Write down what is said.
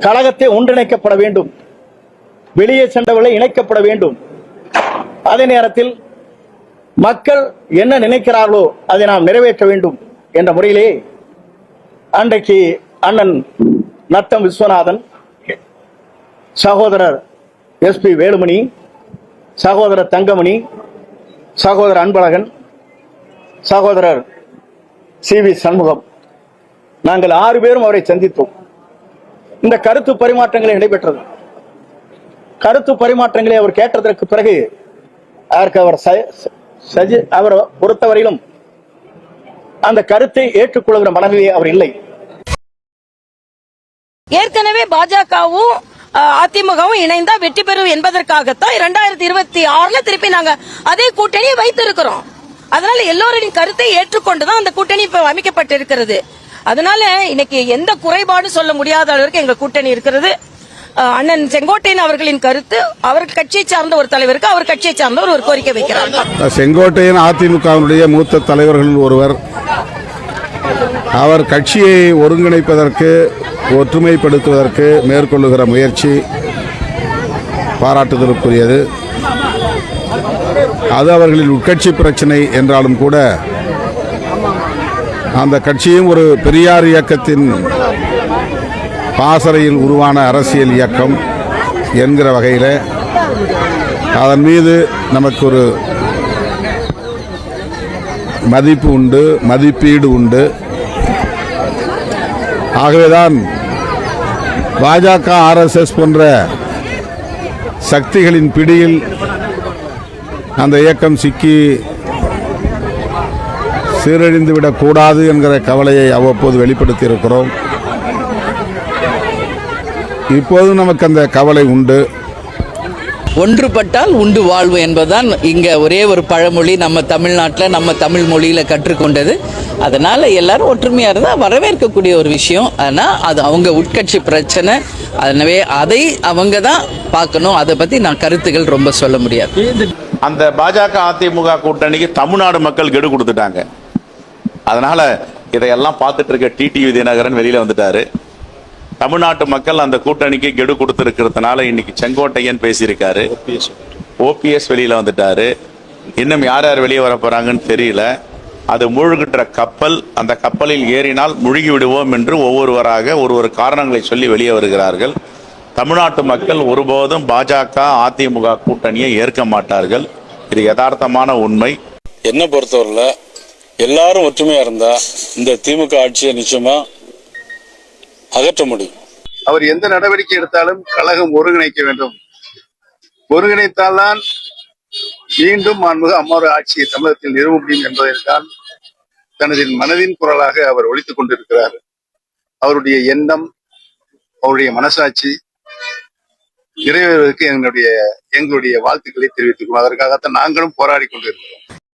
கழகத்தை ஒன்றிணைக்கப்பட வேண்டும். வெளியே சென்றவர்களை இணைக்கப்பட வேண்டும். அதே நேரத்தில் மக்கள் என்ன நினைக்கிறார்களோ அதை நாம் நிறைவேற்ற வேண்டும் என்ற முறையிலே அன்றைக்கு அண்ணன் நத்தம் விஸ்வநாதன் சகோதரர் எஸ்பி வேலுமணி சகோதரர் தங்கமணி சகோதரர் அன்பழகன் சகோதரர் சி வி சண்முகம். நாங்கள் ஆறு பேரும் அவரை சந்தித்தோம். இந்த கருத்து பரிமாற்றங்களை நடைபெற்றது கருத்து பரிமாற்றங்களை அவர் கேட்டதற்கு பிறகு அதற்கு அவர் சஜி- அவர் பொறுத்தவரையிலும் அந்த கருத்தை ஏற்றுக்கொள்கிற மனநிலை அவர் இல்லை. ஏற்கனவே பாஜகவும் அதிமுகவும் இணைந்தா வெற்றி பெறும் என்பதற்காகத்தான் இரண்டாயிரத்தி இருபத்தி ஆறுல திருப்பி நாங்க அதே கூட்டணியை வைத்திருக்கிறோம். அதனால எல்லோரின் கருத்தை ஏற்றுக்கொண்டுதான் அந்த கூட்டணி இப்ப அமைக்கப்பட்டிருக்கிறது. அதனால இன்னைக்கு எந்த குறைபாடு சொல்ல முடியாத அளவிற்கு எங்க கூட்டணி இருக்கிறது. அண்ணன் செங்கோட்டையன் அவர்களின் கருத்து அவர் கட்சியை சார்ந்த ஒரு தலைவருக்கு அவர் கட்சியை சார்ந்தவர் ஒரு கோரிக்கை வைக்கிறார். செங்கோட்டையன் அதிமுகவினுடைய மூத்த தலைவர்களில் ஒருவர். அவர் கட்சியை ஒருங்கிணைப்பதற்கு ஒற்றுமைப்படுத்துவதற்கு மேற்கொள்ளுகிற முயற்சி பாராட்டுதலுக்குரியது. அது அவர்களின் உட்கட்சி பிரச்சனை என்றாலும் கூட அந்த கட்சியும் ஒரு பெரியார் இயக்கத்தின் பாசறையில் உருவான அரசியல் இயக்கம் என்கிற வகையில் அதன் மீது நமக்கு ஒரு மதிப்பு உண்டு மதிப்பீடு உண்டு. ஆகவேதான் பாஜக ஆர்எஸ்எஸ் போன்ற சக்திகளின் பிடியில் அந்த இயக்கம் சிக்கி சீரழிந்து விடக்கூடாது என்கிற கவலையை அவ்வப்போது வெளிப்படுத்தி இருக்கிறோம் இப்போதும் நமக்கு அந்த கவலை உண்டு. ஒன்றுபட்டால் உண்டு வாழ்வு என்பதுதான் இங்க ஒரே ஒரு பழமொழி நம்ம தமிழ்நாட்டில் நம்ம தமிழ் மொழியில கற்றுக்கொண்டது. அதனால எல்லாரும் ஒற்றுமையா இருந்தா வரவேற்கக்கூடிய ஒரு விஷயம். ஆனா அது அவங்க உட்கட்சி பிரச்சனை. எனவே அதை அவங்க தான் பார்க்கணும். அதை பத்தி நான் கருத்துகள் ரொம்ப சொல்ல முடியாது. அந்த பாஜக அதிமுக கூட்டணிக்கு தமிழ்நாடு மக்கள் கெடு கொடுத்துட்டாங்க. அதனால இதையெல்லாம் பார்த்துட்டு இருக்க டிடிவி தினகரன் வெளியில வந்துட்டாரு. தமிழ்நாட்டு மக்கள் அந்த கூட்டணிக்கு கெடு கொடுத்திருக்கிறதுனால இன்னைக்கு செங்கோட்டையன் பேசியிருக்காரு. ஓபிஎஸ் வெளியில வந்துட்டாரு. இன்னும் யார் யார் வெளியே வர போறாங்கன்னு தெரியல. அது மூழ்கின்ற கப்பல் அந்த கப்பலில் ஏறினால் முழுகி விடுவோம் என்று ஒவ்வொருவராக ஒரு ஒரு காரணங்களை சொல்லி வெளியே வருகிறார்கள். தமிழ்நாட்டு மக்கள் ஒருபோதும் பாஜக அதிமுக கூட்டணியை ஏற்க மாட்டார்கள். இது யதார்த்தமான உண்மை. என்னை பொறுத்தவரையில் எல்லாரும் ஒற்றுமையா இருந்தா இந்த திமுக ஆட்சியை நிச்சயமா அகற்ற முடியும். அவர் எந்த நடவடிக்கை எடுத்தாலும் கழகம் ஒருங்கிணைக்க வேண்டும். ஒருங்கிணைத்தால்தான் மீண்டும் மாண்புக அம்மாவோட ஆட்சியை தமிழகத்தில் நிறுவ முடியும் என்பதைத்தான் தனது மனதின் குரலாக அவர் ஒழித்துக் கொண்டிருக்கிறார். அவருடைய எண்ணம் அவருடைய மனசாட்சி நிறைவேறுவதற்கு எங்களுடைய எங்களுடைய வாழ்த்துக்களை தெரிவித்துக் கொள்வோம். அதற்காகத்தான் நாங்களும் போராடி கொண்டிருக்கிறோம்.